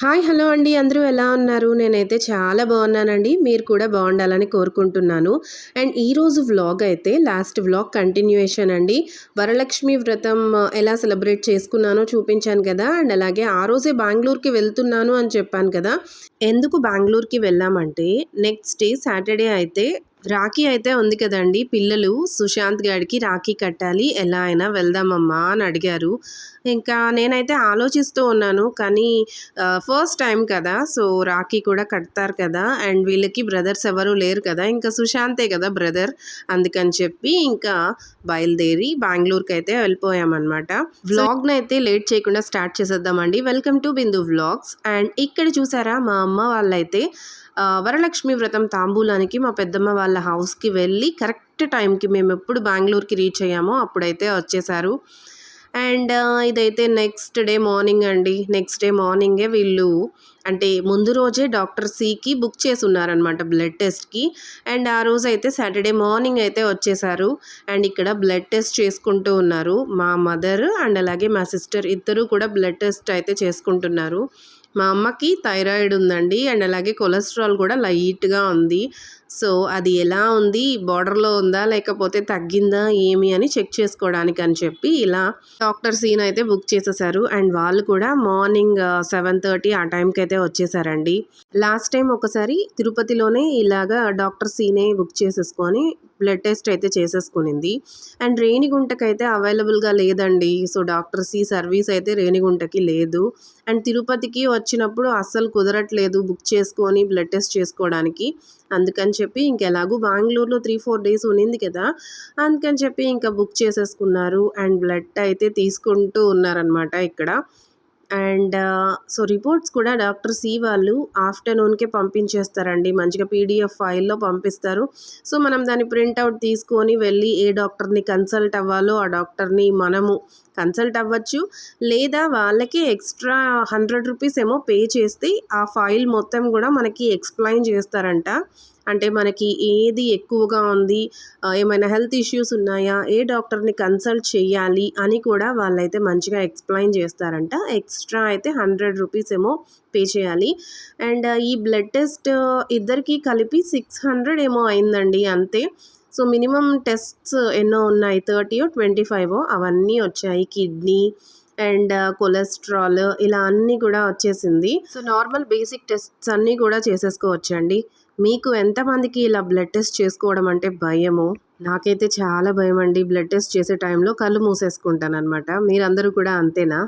Hi hello అండి. అందరూ ఎలా ఉన్నారు? నేనైతే చాలా బాగున్నానండి. మీరు కూడా బాగుండాలని కోరుకుంటున్నాను. అండ్ ఈరోజు వ్లాగ్ అయితే లాస్ట్ వ్లాగ్ కంటిన్యూయేషన్ అండి. వరలక్ష్మి వ్రతం ఎలా సెలబ్రేట్ చేసుకున్నానో చూపించాను కదా. అండ్ అలాగే ఆ రోజే బెంగళూరుకి వెళ్తున్నాను అని చెప్పాను కదా. ఎందుకు బెంగళూరుకి వెళ్ళామంటే నెక్స్ట్ డే సాటర్డే అయితే రాఖీ అయితే ఉంది కదండి. పిల్లలు సుశాంత్ గారికి రాఖీ కట్టాలి. ఎలా అయినా వెళ్దామమ్మా అని అడిగారు. ఇంకా నేనైతే ఆలోచిస్తూ ఉన్నాను. కానీ ఫస్ట్ టైం కదా. సో రాఖీ కూడా కడతారు కదా. అండ్ వీళ్ళకి బ్రదర్స్ ఎవరు లేరు కదా. ఇంకా సుశాంతే కదా బ్రదర్ అందుకని చెప్పి ఇంకా బయలుదేరి బెంగళూరుకి అయితే వెళ్ళిపోయామన్నమాట. వ్లాగ్ని అయితే లేట్ చేయకుండా start చేసేద్దామండి. Welcome to Bindu vlogs. And ఇక్కడ చూసారా మా అమ్మ వాళ్ళైతే వరలక్ష్మి వ్రతం తాంబూలానికి మా పెద్దమ్మ వాళ్ళ హౌస్కి వెళ్ళి కరెక్ట్ టైంకి మేము ఎప్పుడు బెంగళూరుకి రీచ్ అయ్యామో అప్పుడైతే వచ్చేసారు. అండ్ ఇదైతే నెక్స్ట్ డే మార్నింగ్ అండి. నెక్స్ట్ డే మార్నింగే వీళ్ళు అంటే ముందు రోజే డాక్టర్ సికి బుక్ చేసి ఉన్నారనమాట బ్లడ్ టెస్ట్కి. అండ్ ఆ రోజు అయితే సాటర్డే మార్నింగ్ అయితే వచ్చేసారు. అండ్ ఇక్కడ బ్లడ్ టెస్ట్ చేసుకుంటూ ఉన్నారు మా మదర్ అండ్ అలాగే మా సిస్టర్ ఇద్దరు కూడా బ్లడ్ టెస్ట్ అయితే చేసుకుంటున్నారు. మా అమ్మకి థైరాయిడ్ ఉందండి. అండ్ అలాగే కొలెస్ట్రాల్ కూడా లైట్గా ఉంది. సో అది ఎలా ఉంది? బార్డర్లో ఉందా? లేకపోతే తగ్గిందా? ఏమి? అని చెక్ చేసుకోవడానికి అని చెప్పి ఇలా డాక్టర్ సీన్ అయితే బుక్ చేసేసారు. అండ్ వాళ్ళు కూడా మార్నింగ్ సెవెన్ థర్టీ ఆ టైంకి అయితే వచ్చేసారండి. లాస్ట్ టైం ఒకసారి తిరుపతిలోనే ఇలాగా డాక్టర్ సీనే బుక్ చేసేసుకొని బ్లడ్ టెస్ట్ అయితే చేసేసుకునింది. అండ్ రేణిగుంటకి అయితే అవైలబుల్గా లేదండి. సో డాక్టర్ సి సర్వీస్ అయితే రేణిగుంటకి లేదు. అండ్ తిరుపతికి వచ్చినప్పుడు అస్సలు కుదరట్లేదు బుక్ చేసుకొని బ్లడ్ టెస్ట్ చేసుకోవడానికి. అందుకని చెప్పి ఇంకెలాగూ బెంగళూరులో త్రీ ఫోర్ డేస్ ఉన్నింది కదా. అందుకని చెప్పి ఇంకా బుక్ చేసేసుకున్నారు. అండ్ బ్లడ్ అయితే తీసుకుంటూ ఉన్నారనమాట ఇక్కడ. అండ్ సో రిపోర్ట్స్ కూడా డాక్టర్ సి వాళ్ళు ఆఫ్టర్నూన్కే పంపించేస్తారండి. మంచిగా పీడిఎఫ్ ఫైల్లో పంపిస్తారు. సో మనం దాన్ని ప్రింట్అవుట్ తీసుకొని వెళ్ళి ఏ డాక్టర్ని కన్సల్ట్ అవ్వాలో ఆ డాక్టర్ని మనము కన్సల్ట్ అవ్వచ్చు. లేదా వాళ్ళకి ఎక్స్ట్రా హండ్రెడ్ రూపీస్ ఏమో పే చేస్తే ఆ ఫైల్ మొత్తం కూడా మనకి ఎక్స్ప్లెయిన్ చేస్తారంట. అంటే మనకి ఏది ఎక్కువగా ఉంది ఏమైనా హెల్త్ ఇష్యూస్ ఉన్నాయా ఏ డాక్టర్ని కన్సల్ట్ చేయాలి అని కూడా వాళ్ళైతే మంచిగా ఎక్స్ప్లెయిన్ చేస్తారంట. ఎక్స్ట్రా అయితే హండ్రెడ్ రూపీస్ ఏమో పే చేయాలి. అండ్ ఈ బ్లడ్ టెస్ట్ ఇద్దరికి కలిపి సిక్స్ హండ్రెడ్ ఏమో అయిందండి అంతే. సో మినిమం టెస్ట్స్ ఎన్నో ఉన్నాయి థర్టీయో ట్వంటీ ఫైవ్ అవన్నీ వచ్చాయి కిడ్నీ అండ్ కొలెస్ట్రాల్ ఇలా అన్నీ కూడా వచ్చేసింది. సో నార్మల్ బేసిక్ టెస్ట్స్ అన్నీ కూడా చేసేసుకోవచ్చండి. మీకు ఎంతమందికి ఇలా బ్లడ్ టెస్ట్ చేసుకోవడం అంటే భయము? నాకైతే చాలా భయం అండి బ్లడ్ టెస్ట్ చేసే టైంలో కళ్ళు మూసేసుకుంటాను అనమాట మీరందరూ కూడా అంతేనా?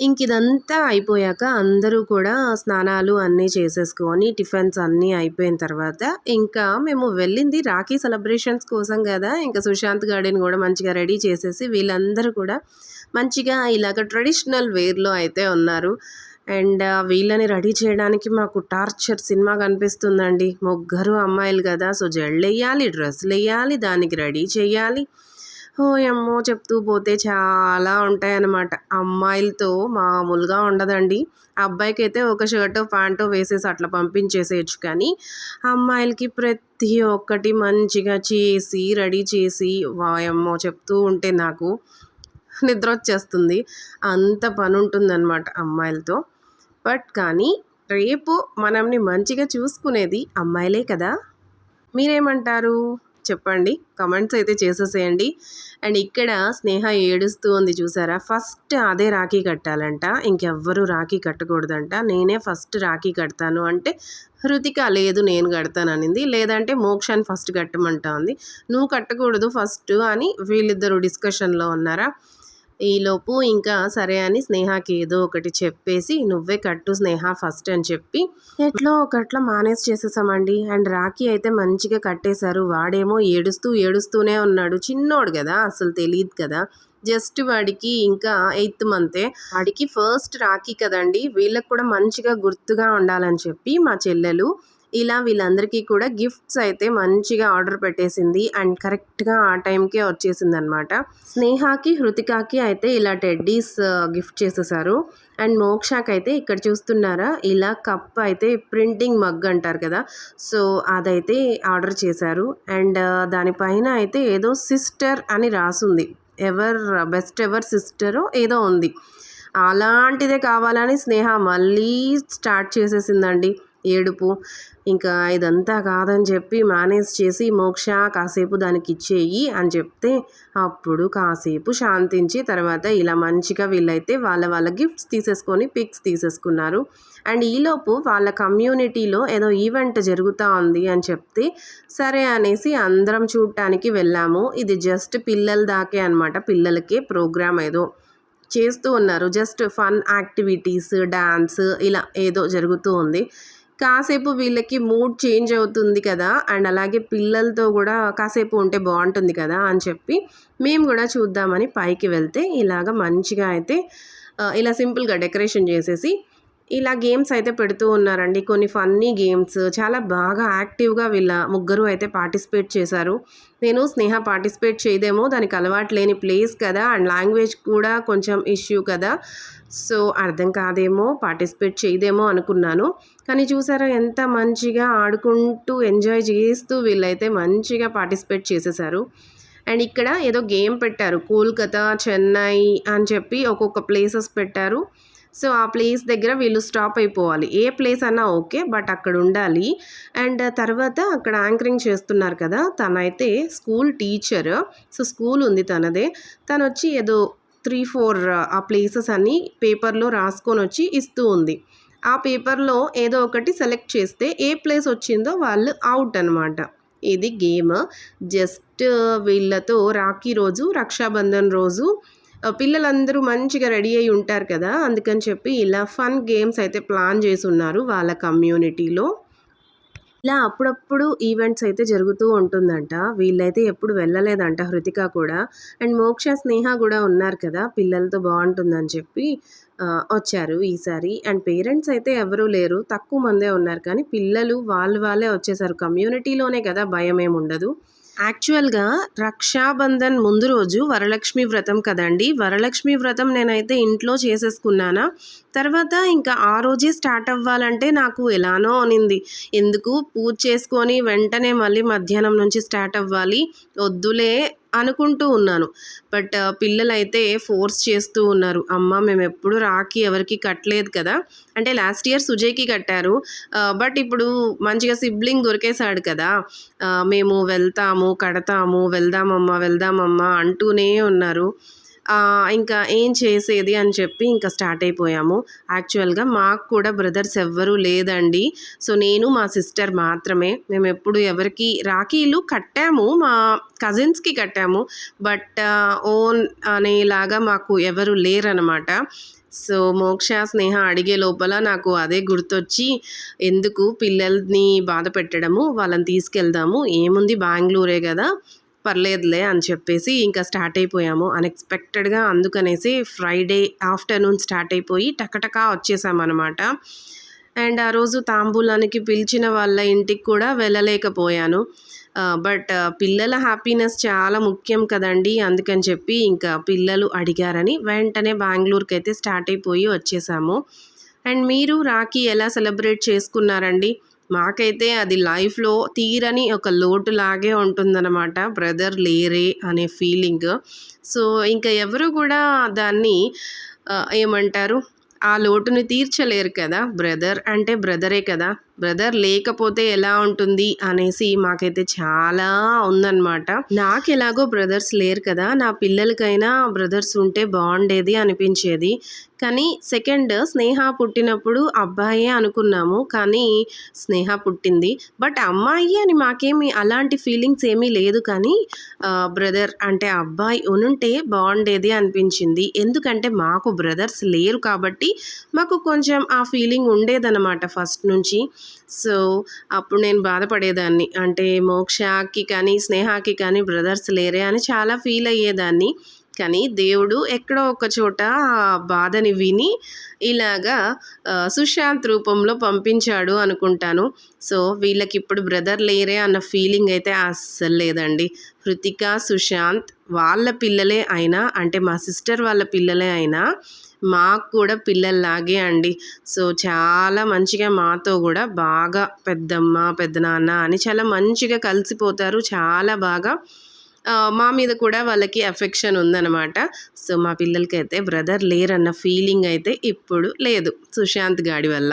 ఇంక ఇదంతా అయిపోయాక అందరూ కూడా స్నానాలు అన్నీ చేసేసుకొని టిఫిన్స్ అన్నీ అయిపోయిన తర్వాత ఇంకా మేము వెళ్ళింది రాఖీ సెలబ్రేషన్స్ కోసం కదా. ఇంకా సుశాంత్ గార్డెన్ కూడా మంచిగా రెడీ చేసేసి వీళ్ళందరూ కూడా మంచిగా ఇలాగ ట్రెడిషనల్ వేర్లో అయితే ఉన్నారు. అండ్ వీళ్ళని రెడీ చేయడానికి మాకు టార్చర్ సినిమా కనిపిస్తుందండి. ముగ్గురు అమ్మాయిలు కదా సో జళ్ళు వేయాలి డ్రెస్సులు వేయాలి దానికి రెడీ చేయాలి. ఓ అమ్మో చెప్తూ పోతే చాలా ఉంటాయన్నమాట. అమ్మాయిలతో మామూలుగా ఉండదండి. అబ్బాయికి అయితే ఒక షర్టు ప్యాంటు వేసేసి అట్లా పంపించేసేయచ్చు కానీ అమ్మాయిలకి ప్రతి ఒక్కటి మంచిగా చేసి రెడీ చేసి వాయమ్మో చెప్తూ ఉంటే నాకు నిద్ర వచ్చేస్తుంది. అంత పని ఉంటుందన్నమాట అమ్మాయిలతో. బట్ కానీ రేపు మనల్ని మంచిగా చూసుకునేది అమ్మాయిలే కదా. మీరేమంటారు? చెప్పండి. కమెంట్స్ అయితే చేసేసేయండి. అండ్ ఇక్కడ స్నేహ ఏడుస్తూ ఉంది చూసారా? ఫస్ట్ అదే రాఖీ కట్టాలంట. ఇంకెవ్వరూ రాఖీ కట్టకూడదంట. నేనే ఫస్ట్ రాఖీ కడతాను అంటే హృతిక లేదు నేను కడతాను అనింది. లేదంటే మోక్షాన్ని ఫస్ట్ కట్టమంటా ఉంది. నువ్వు కట్టకూడదు ఫస్ట్ అని వీళ్ళిద్దరూ డిస్కషన్లో ఉన్నారా? ఈలోపు ఇంకా సరే అని స్నేహకి ఏదో ఒకటి చెప్పేసి నువ్వే కట్టు స్నేహ ఫస్ట్ అని చెప్పి ఎట్లో ఒకట్లా మేనేజ్ చేసేసామండి. అండ్ రాఖీ అయితే మంచిగా కట్టేశారు. వాడేమో ఏడుస్తూ ఏడుస్తూనే ఉన్నాడు. చిన్నోడు కదా అసలు తెలియదు కదా. జస్ట్ వాడికి ఇంకా ఎయిత్ మంతే. వాడికి ఫస్ట్ రాఖీ కదండి. వీళ్ళకి కూడా మంచిగా గుర్తుగా ఉండాలని చెప్పి మా చెల్లెలు ఇలా వీళ్ళందరికీ కూడా గిఫ్ట్స్ అయితే మంచిగా ఆర్డర్ పెట్టేసింది. అండ్ కరెక్ట్గా ఆ టైంకే వచ్చేసింది అనమాట స్నేహాకి హృతికాకి అయితే ఇలా టెడ్డీస్ గిఫ్ట్ చేసేసారు. అండ్ మోక్షాకి అయితే ఇక్కడ చూస్తున్నారా ఇలా కప్ అయితే ప్రింటింగ్ మగ్ అంటారు కదా. సో అదైతే ఆర్డర్ చేశారు. అండ్ దానిపైన అయితే ఏదో సిస్టర్ అని రాసుంది. ఎవర్ బెస్ట్ ఎవర్ సిస్టరో ఏదో ఉంది. అలాంటిదే కావాలని స్నేహ మళ్ళీ స్టార్ట్ చేసేసిందండి. ఏడుపు ఇంకా ఇదంతా కాదని చెప్పి మేనేజ్ చేసి మోక్ష కాసేపు దానికి ఇచ్చేయి అని చెప్తే అప్పుడు కాసేపు శాంతించి తర్వాత ఇలా మంచిగా వీళ్ళైతే వాళ్ళ వాళ్ళ గిఫ్ట్స్ తీసేసుకొని పిక్స్ తీసేసుకున్నారు. అండ్ ఈలోపు వాళ్ళ కమ్యూనిటీలో ఏదో ఈవెంట్ జరుగుతూ ఉంది అని చెప్తే సరే అనేసి అందరం చూడటానికి వెళ్ళాము. ఇది జస్ట్ పిల్లల దాకే అనమాట పిల్లలకే ప్రోగ్రామ్ ఏదో చేస్తూ ఉన్నారు. జస్ట్ ఫన్ యాక్టివిటీస్ డ్యాన్స్ ఇలా ఏదో జరుగుతూ ఉంది. కాసేపు వీళ్ళకి మూడ్ చేంజ్ అవుతుంది కదా అండ్ అలాగే పిల్లలతో కూడా కాసేపు ఉంటే బాగుంటుంది కదా అని చెప్పి మేము కూడా చూద్దామని పైకి వెళ్తే ఇలాగ మంచిగా అయితే ఇలా సింపుల్గా డెకరేషన్ చేసేసి ఇలా గేమ్స్ అయితే పెడుతూ ఉన్నారండి. కొన్ని ఫన్నీ గేమ్స్ చాలా బాగా యాక్టివ్గా వీళ్ళ ముగ్గురు అయితే పార్టిసిపేట్ చేశారు. నేను స్నేహ పార్టిసిపేట్ చేయదేమో దానికి అలవాటు లేని ప్లేస్ కదా అండ్ లాంగ్వేజ్ కూడా కొంచెం ఇష్యూ కదా. సో అర్థం కాదేమో పార్టిసిపేట్ చేయదేమో అనుకున్నాను. కానీ చూసారా ఎంత మంచిగా ఆడుకుంటూ ఎంజాయ్ చేస్తూ వీళ్ళైతే మంచిగా పార్టిసిపేట్ చేసేసారు. అండ్ ఇక్కడ ఏదో గేమ్ పెట్టారు కోల్కతా చెన్నై అని చెప్పి ఒక్కొక్క ప్లేసెస్ పెట్టారు. సో ఆ ప్లేస్ దగ్గర వీళ్ళు స్టాప్ అయిపోవాలి. ఏ ప్లేస్ అన్నా ఓకే బట్ అక్కడ ఉండాలి. అండ్ తర్వాత అక్కడ యాంకరింగ్ చేస్తున్నారు కదా తనైతే స్కూల్ టీచర్. సో స్కూల్ ఉంది తనదే. తను వచ్చి ఏదో త్రీ ఫోర్ ఆ ప్లేసెస్ అన్ని పేపర్లో రాసుకొని వచ్చి ఇస్తూ ఉంది. ఆ పేపర్లో ఏదో ఒకటి సెలెక్ట్ చేస్తే ఏ ప్లేస్ వచ్చిందో వాళ్ళు అవుట్ అనమాట ఇది గేమ్. జస్ట్ వీళ్ళతో రాఖీ రోజు రక్షాబంధన్ రోజు పిల్లలందరూ మంచిగా రెడీ అయి ఉంటారు కదా అందుకని చెప్పి ఇలా ఫన్ గేమ్స్ అయితే ప్లాన్ చేసి ఉన్నారు వాళ్ళ కమ్యూనిటీలో. ఇలా అప్పుడప్పుడు ఈవెంట్స్ అయితే జరుగుతూ ఉంటుందంట. వీళ్ళైతే ఎప్పుడు వెళ్ళలేదంట హృతిక కూడా. అండ్ మోక్ష స్నేహ కూడా ఉన్నారు కదా పిల్లలతో బాగుంటుందని చెప్పి వచ్చారు ఈసారి. అండ్ పేరెంట్స్ అయితే ఎవరూ లేరు తక్కువ మందే ఉన్నారు. కానీ పిల్లలు వాళ్ళు వాళ్ళే వచ్చేసారు. కమ్యూనిటీలోనే కదా భయం ఏమి ఉండదు యాక్చువల్గా రక్షాబంధన్ ముందు రోజు వరలక్ష్మి వ్రతం కదండి. వరలక్ష్మి వ్రతం నేనైతే ఇంట్లో చేసేసుకున్నానా. తర్వాత ఇంకా ఆ రోజే స్టార్ట్ అవ్వాలంటే నాకు ఎలానో అనింది. ఎందుకు? పూజ చేసుకొని వెంటనే మళ్ళీ మధ్యాహ్నం నుంచి స్టార్ట్ అవ్వాలి. వద్దులే అనుకుంటూ ఉన్నాను. బట్ పిల్లలైతే ఫోర్స్ చేస్తూ ఉన్నారు. అమ్మ మేము ఎప్పుడు రాఖీ ఎవరికి కట్టలేదు కదా. అంటే లాస్ట్ ఇయర్ సుజయ్కి కట్టారు. బట్ ఇప్పుడు మంచిగా సిబ్లింగ్ దొరికేశాడు కదా. మేము వెళ్తాము కడతాము వెళ్దామమ్మా వెళ్దామమ్మా అంటూనే ఉన్నారు. ఇంకా ఏం చేసేది అని చెప్పి ఇంకా స్టార్ట్ అయిపోయాము. యాక్చువల్గా మాకు కూడా బ్రదర్స్ ఎవ్వరూ లేదండి. సో నేను మా సిస్టర్ మాత్రమే. మేము ఎప్పుడు ఎవరికి రాఖీలు కట్టాము మా కజిన్స్కి కట్టాము. బట్ ఓన్ అనేలాగా మాకు ఎవరు లేరనమాట. సో మోక్ష స్నేహ అడిగే లోపల నాకు అదే గుర్తొచ్చి ఎందుకు పిల్లల్ని బాధ పెట్టడము వాళ్ళని తీసుకెళ్దాము ఏముంది బెంగళూరే కదా పర్లేదులే అని చెప్పేసి ఇంకా స్టార్ట్ అయిపోయాము. అన్ఎక్స్పెక్టెడ్గా అందుకనేసి ఫ్రైడే ఆఫ్టర్నూన్ స్టార్ట్ అయిపోయి టకటకా వచ్చేసామన్నమాట. అండ్ ఆ రోజు తాంబూలానికి పిలిచిన వాళ్ళ ఇంటికి కూడా వెళ్ళలేకపోయాను. బట్ పిల్లల హ్యాపీనెస్ చాలా ముఖ్యం కదండి అందుకని చెప్పి ఇంకా పిల్లలు అడిగారని వెంటనే బెంగళూరుకి అయితే స్టార్ట్ అయిపోయి వచ్చేసాము. అండ్ మీరు రాఖీ ఎలా సెలబ్రేట్ చేసుకున్నారండి? మాకైతే అది లైఫ్లో తీరని ఒక లోటు లాగే ఉంటుందన్నమాట. బ్రదర్ లేరే అనే ఫీలింగ్. సో ఇంకా ఎవరు కూడా దాన్ని ఏమంటారు? ఆ లోటుని తీర్చలేరు కదా బ్రదర్. అంటే బ్రదరే కదా. బ్రదర్ లేకపోతే ఎలా ఉంటుంది అనేసి మాకైతే చాలా ఉందన్నమాట. నాకు ఎలాగో బ్రదర్స్ లేరు కదా నా పిల్లలకైనా బ్రదర్స్ ఉంటే బాగుండేది అనిపించేది. కానీ సెకండ్ స్నేహ పుట్టినప్పుడు అబ్బాయే అనుకున్నాము. కానీ స్నేహ పుట్టింది. బట్ అమ్మాయి అని మాకేమి అలాంటి ఫీలింగ్స్ ఏమీ లేదు. కానీ బ్రదర్ అంటే అబ్బాయి ఉనుంటే బాగుండేది అనిపించింది. ఎందుకంటే మాకు బ్రదర్స్ లేరు కాబట్టి మాకు కొంచెం ఆ ఫీలింగ్ ఉండేదన్నమాట ఫస్ట్ నుంచి. సో అప్పుడు నేను బాధపడేదాన్ని. అంటే మోక్షకి కానీ స్నేహాకి కానీ బ్రదర్స్ లేరే అని చాలా ఫీల్ అయ్యేదాన్ని. కానీ దేవుడు ఎక్కడో ఒక చోట బాధని విని ఇలాగా సుశాంత్ రూపంలో పంపించాడు అనుకుంటాను. సో వీళ్ళకి ఇప్పుడు బ్రదర్ లేరే అన్న ఫీలింగ్ అయితే అస్సలు లేదండి. హృతిక సుశాంత్ వాళ్ళ పిల్లలే అయినా అంటే మా సిస్టర్ వాళ్ళ పిల్లలే అయినా మాకు కూడా పిల్లల్లాగే అండి. సో చాలా మంచిగా మాతో కూడా బాగా పెద్దమ్మ పెద్దనాన్న అని చాలా మంచిగా కలిసిపోతారు. చాలా బాగా మా మీద కూడా వాళ్ళకి అఫెక్షన్ ఉందన్నమాట. సో మా పిల్లలకైతే బ్రదర్ లేరన్న ఫీలింగ్ అయితే ఇప్పుడు లేదు సుశాంత్ గాడి వల్ల.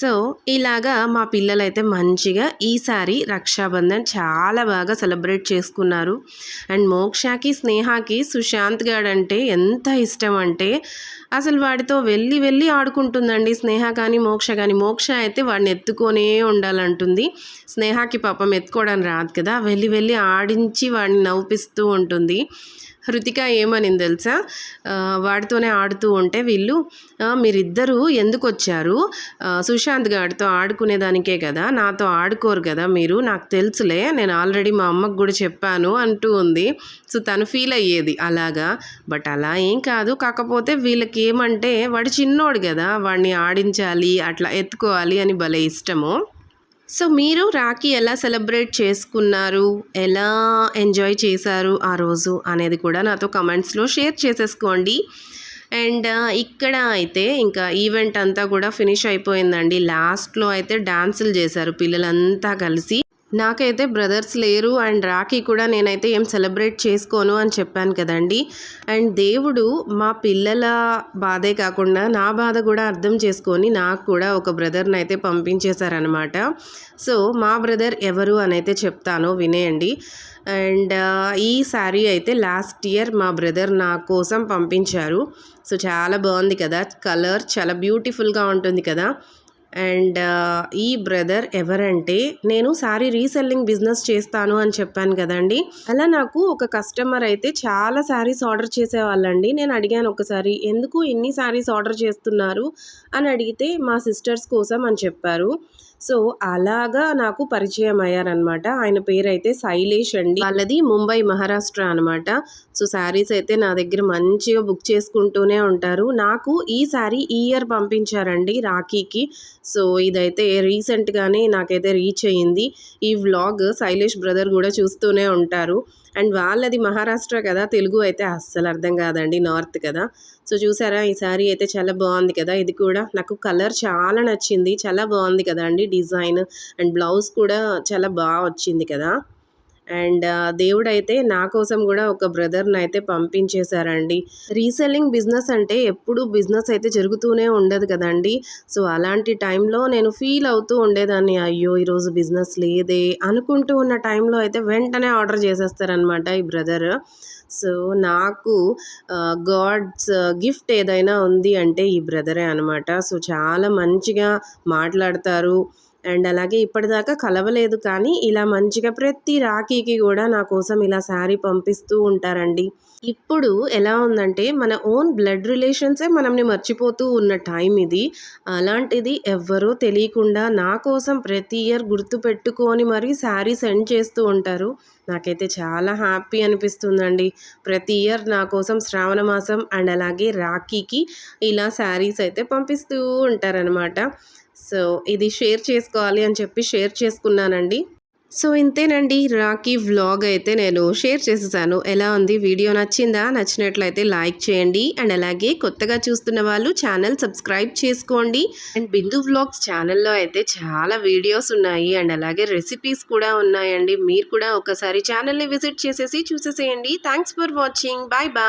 సో ఇలాగా మా పిల్లలైతే మంచిగా ఈసారి రక్షాబంధన్ చాలా బాగా సెలబ్రేట్ చేసుకున్నారు. అండ్ మోక్షకి స్నేహకి సుశాంత్ గాడంటే ఎంత ఇష్టం అంటే అసలు వాడితో వెళ్ళి వెళ్ళి ఆడుకుంటుందండి స్నేహ కానీ మోక్ష కానీ. మోక్ష అయితే వాడిని ఎత్తుకొనే ఉండాలంటుంది. స్నేహకి పాపం ఎత్తుకోవడానికి రాదు కదా. వెళ్ళి వెళ్ళి ఆడించి వాడిని నవ్విస్తూ ఉంటుంది. హృతిక ఏమనింది తెలుసా? వాడితోనే ఆడుతూ ఉంటే వీళ్ళు మీరిద్దరూ ఎందుకు వచ్చారు సుశాంత్ గారితో ఆడుకునేదానికే కదా నాతో ఆడుకోరు కదా మీరు నాకు తెలుసులే నేను ఆల్రెడీ మా అమ్మకు కూడా చెప్పాను అంటూ ఉంది. సో తను ఫీల్ అయ్యేది అలాగా. బట్ అలా ఏం కాదు. కాకపోతే వీళ్ళకి ఏమంటే వాడు చిన్నోడు కదా వాడిని ఆడించాలి అట్లా ఎత్తుకోవాలి అని భలే ఇష్టము. సో మీరు రాఖీ ఎలా సెలబ్రేట్ చేసుకున్నారు? ఎలా ఎంజాయ్ చేశారు ఆ రోజు అనేది కూడా నాతో కమెంట్స్లో షేర్ చేసేసుకోండి. అండ్ ఇక్కడ అయితే ఇంకా ఈవెంట్ అంతా కూడా ఫినిష్ అయిపోయిందండి. లాస్ట్లో అయితే డాన్సులు చేశారు పిల్లలంతా కలిసి. నాకైతే బ్రదర్స్ లేరు అండ్ రాఖీ కూడా నేనైతే ఏం సెలబ్రేట్ చేసుకోను అని చెప్పాను కదండి. అండ్ దేవుడు మా పిల్లల బాధే కాకుండా నా బాధ కూడా అర్థం చేసుకొని నాకు కూడా ఒక బ్రదర్ని అయితే పంపించేశారనమాట సో మా బ్రదర్ ఎవరు అని అయితే చెప్తాను వినేయండి. అండ్ ఈ శారీ అయితే లాస్ట్ ఇయర్ మా బ్రదర్ నా కోసం పంపించారు. సో చాలా బాగుంది కదా. కలర్ చాలా బ్యూటిఫుల్గా ఉంటుంది కదా. అండ్ ఈ బ్రదర్ ఎవరంటే నేను సారీ రీసెల్లింగ్ బిజినెస్ చేస్తాను అని చెప్పాను కదండి. అలా నాకు ఒక కస్టమర్ అయితే చాలా శారీస్ ఆర్డర్ చేసేవాళ్ళండి. నేను అడిగాను ఒకసారి ఎందుకు ఇన్ని శారీస్ ఆర్డర్ చేస్తున్నారు? అని అడిగితే మా సిస్టర్స్ కోసం అని చెప్పారు. సో అలాగా నాకు పరిచయం అయ్యారనమాట ఆయన పేరైతే శైలేష్ అండి. వాళ్ళది ముంబై మహారాష్ట్ర అనమాట సో శారీస్ అయితే నా దగ్గర మంచిగా బుక్ చేసుకుంటూనే ఉంటారు. నాకు ఈ శారీ ఈ ఇయర్ పంపించారండి రాఖీకి. సో ఇదైతే రీసెంట్గానే నాకైతే రీచ్ అయ్యింది. ఈ వ్లాగ్ శైలేష్ బ్రదర్ కూడా చూస్తూనే ఉంటారు. అండ్ వాళ్ళది మహారాష్ట్ర కదా తెలుగు అయితే అస్సలు అర్థం కాదండి నార్త్ కదా. సో చూసారా ఈ శారీ అయితే చాలా బాగుంది కదా. ఇది కూడా నాకు కలర్ చాలా నచ్చింది. చాలా బాగుంది కదా అండి డిజైన్. అండ్ బ్లౌజ్ కూడా చాలా బాగా వచ్చింది కదా. అండ్ దేవుడైతే నా కోసం కూడా ఒక బ్రదర్ని అయితే పంపించేశారండి. రీసెల్లింగ్ బిజినెస్ అంటే ఎప్పుడు బిజినెస్ అయితే జరుగుతూనే ఉండదు కదండి. సో అలాంటి టైంలో నేను ఫీల్ అవుతూ ఉండేదాన్ని. అయ్యో ఈరోజు బిజినెస్ లేదే అనుకుంటూ ఉన్న టైంలో అయితే వెంటనే ఆర్డర్ చేసేస్తారనమాట ఈ బ్రదర్. సో నాకు గాడ్స్ గిఫ్ట్ ఏదైనా ఉంది అంటే ఈ బ్రదరే అనమాట సో చాలా మంచిగా మాట్లాడతారు. అండ్ అలాగే ఇప్పటిదాకా కలవలేదు కానీ ఇలా మంచిగా ప్రతి రాఖీకి కూడా నా కోసం ఇలా శారీ పంపిస్తూ ఉంటారండి. ఇప్పుడు ఎలా ఉందంటే మన ఓన్ బ్లడ్ రిలేషన్సే మనల్ని మర్చిపోతూ ఉన్న టైం ఇది. అలాంటిది ఎవ్వరూ తెలియకుండా నా కోసం ప్రతి ఇయర్ గుర్తు పెట్టుకొని మరీ శారీ సెండ్ చేస్తూ ఉంటారు. నాకైతే చాలా హ్యాపీ అనిపిస్తుందండి. ప్రతి ఇయర్ నా కోసం శ్రావణ మాసం అండ్ అలాగే రాఖీకి ఇలా శారీస్ అయితే పంపిస్తూ ఉంటారనమాట సో ఇది షేర్ చేసుకోవాలి అని చెప్పి షేర్ చేసుకున్నానండి. సో ఇంతేనండి రాఖీ వ్లాగ్ అయితే నేను షేర్ చేసేసాను. ఎలా ఉంది? వీడియో నచ్చిందా? నచ్చినట్లయితే లైక్ చేయండి. అండ్ అలాగే కొత్తగా చూస్తున్న వాళ్ళు ఛానల్ సబ్స్క్రైబ్ చేసుకోండి. అండ్ బిందు వ్లాగ్స్ ఛానల్లో అయితే చాలా వీడియోస్ ఉన్నాయి. అండ్ అలాగే రెసిపీస్ కూడా ఉన్నాయండి. మీరు కూడా ఒకసారి ఛానల్ని విజిట్ చేసేసి చూసేసేయండి. Thanks for watching. Bye bye.